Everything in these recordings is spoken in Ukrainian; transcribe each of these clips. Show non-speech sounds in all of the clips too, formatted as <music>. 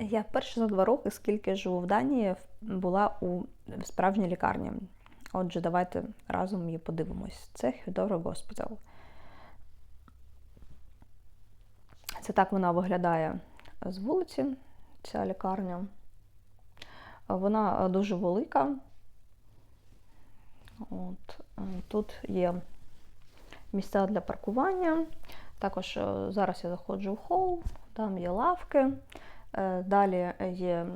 Я вперше за два роки, скільки живу в Данії, була у справжній лікарні. Отже, давайте разом її подивимось. Це Хюдоро Госпітал. Це так вона виглядає з вулиці, ця лікарня. Вона дуже велика. От, е, тут є місця для паркування. Також е, зараз я заходжу в хол, там є лавки. Е, Далі є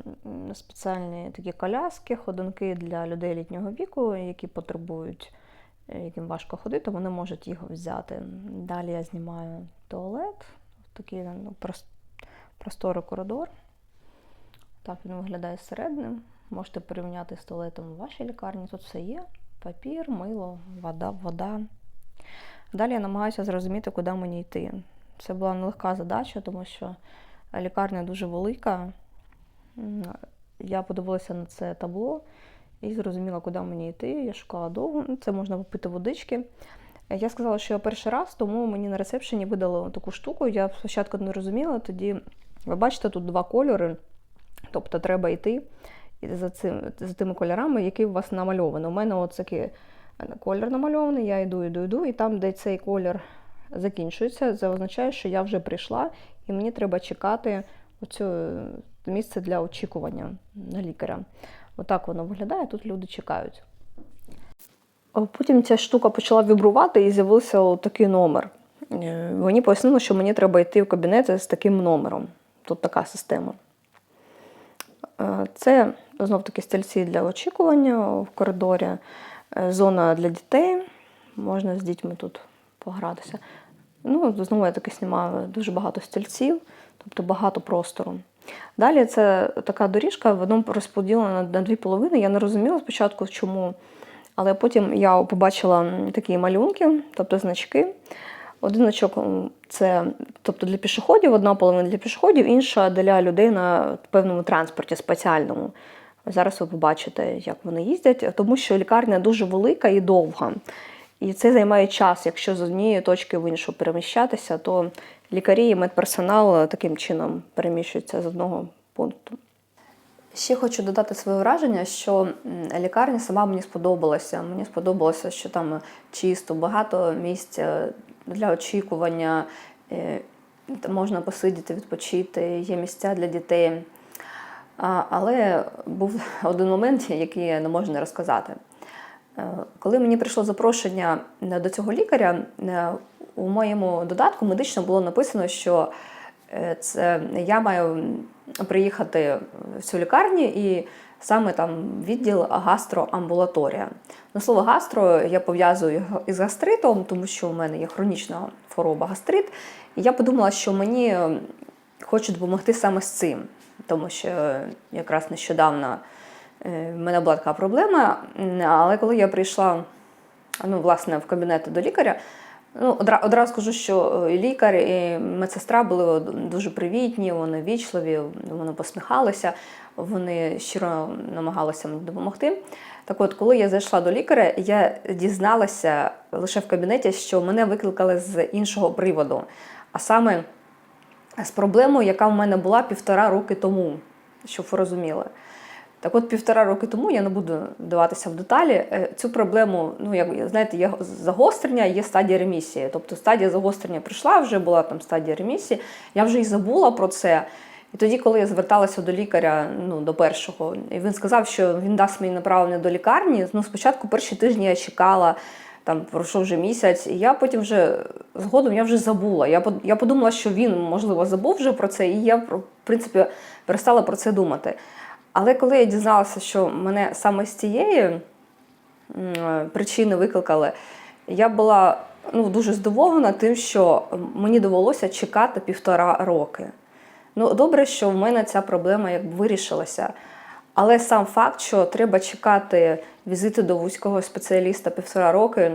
спеціальні такі коляски, ходунки для людей літнього віку, які потребують, е, яким важко ходити, вони можуть їх взяти. Далі я знімаю туалет, такий ну, просторий коридор. Так він виглядає зсередини. Можете порівняти з туалетом у вашій лікарні. Тут все є: папір, мило, вода, вода. Далі я намагаюся зрозуміти, куди мені йти. Це була нелегка задача, тому що лікарня дуже велика. Я подивилася на це табло і зрозуміла, куди мені йти. Я шукала довго. Ну, Це можна попити водички. Я сказала, що я перший раз, тому мені на ресепшені видали таку штуку. Я спочатку не розуміла. Тоді, ви бачите, тут два кольори. Тобто треба йти за, цим, за тими кольорами, які у вас намальовані. У мене от такий колір намальований, я йду, йду, йду, і там, де цей колір закінчується, це означає, що я вже прийшла, і мені треба чекати оцю місце для очікування на лікаря. Отак воно виглядає, тут люди чекають. Потім ця штука почала вібрувати і з'явився такий номер. Е, Мені пояснили, що мені треба йти в кабінет з таким номером. Тут така система. Е, Це знов таки стільці для очікування в коридорі, е, зона для дітей. Можна з дітьми тут погратися. Ну, знову я таки знімаю дуже багато стільців, тобто багато простору. Далі це така доріжка, воно розподілена на дві половини. Я не розуміла спочатку, чому. Але потім я побачила такі малюнки, тобто значки. Один значок це тобто для пішоходів, одна половина для пішоходів, інша для людей на певному транспорті спеціальному. Зараз ви побачите, як вони їздять, тому що лікарня дуже велика і довга. І це займає час. Якщо з однієї точки в іншу переміщатися, то лікарі і медперсонал таким чином переміщуються з одного пункту. Ще хочу додати своє враження, що лікарня сама мені сподобалася. Мені сподобалося, що там чисто, багато місць е, для очікування, е, можна посидіти, відпочити, є місця для дітей. Але був <laughs> один момент, який я не можу не розказати. Е, Коли мені прийшло запрошення е, до цього лікаря, е, у моєму додатку медично було написано, що це я маю приїхати в цю лікарню і саме там відділ гастроамбулаторія. На слово гастро я пов'язую із гастритом, тому що у мене є хронічна хвороба гастрит. І я подумала, що мені хочуть допомогти саме з цим, тому що якраз нещодавно в мене була така проблема. Але коли я прийшла ну, власне, в кабінет до лікаря, ну, одра- одразу скажу, що е, і лікар, і медсестра були дуже привітні, вони вічливі, вони посміхалися, вони щиро намагалися мені допомогти. Так от, коли я зайшла до лікаря, я дізналася лише в кабінеті, що мене викликали з іншого приводу. А саме з проблемою, яка в мене була півтора роки тому, щоб ви розуміли. Так от півтора роки тому я не буду вдаватися в деталі. е, Цю проблему, ну як знаєте, є загострення, є стадія ремісії. Тобто стадія загострення прийшла, вже була там стадія ремісії. Я вже і забула про це. І тоді, коли я зверталася до лікаря, ну до першого, і він сказав, що він дасть мені направлення до лікарні. Ну, спочатку перші тижні я чекала. Там пройшов вже місяць, і я потім вже згодом я вже забула. Я я подумала, що він можливо забув вже про це, і я в принципі перестала про це думати. Але коли я дізналася, що мене саме з цієї причини викликали, я була ну, дуже здивована тим, що мені довелося чекати півтора роки. Ну, добре, що в мене ця проблема якби вирішилася. Але сам факт, що треба чекати візити до вузького спеціаліста півтора роки,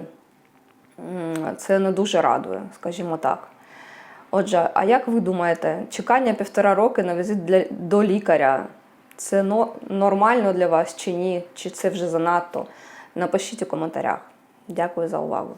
це не дуже радує, скажімо так. Отже, а як ви думаєте, чекання півтора роки на візит для, до лікаря це но, нормально для вас чи ні? Чи це вже занадто? Напишіть у коментарях. Дякую за увагу.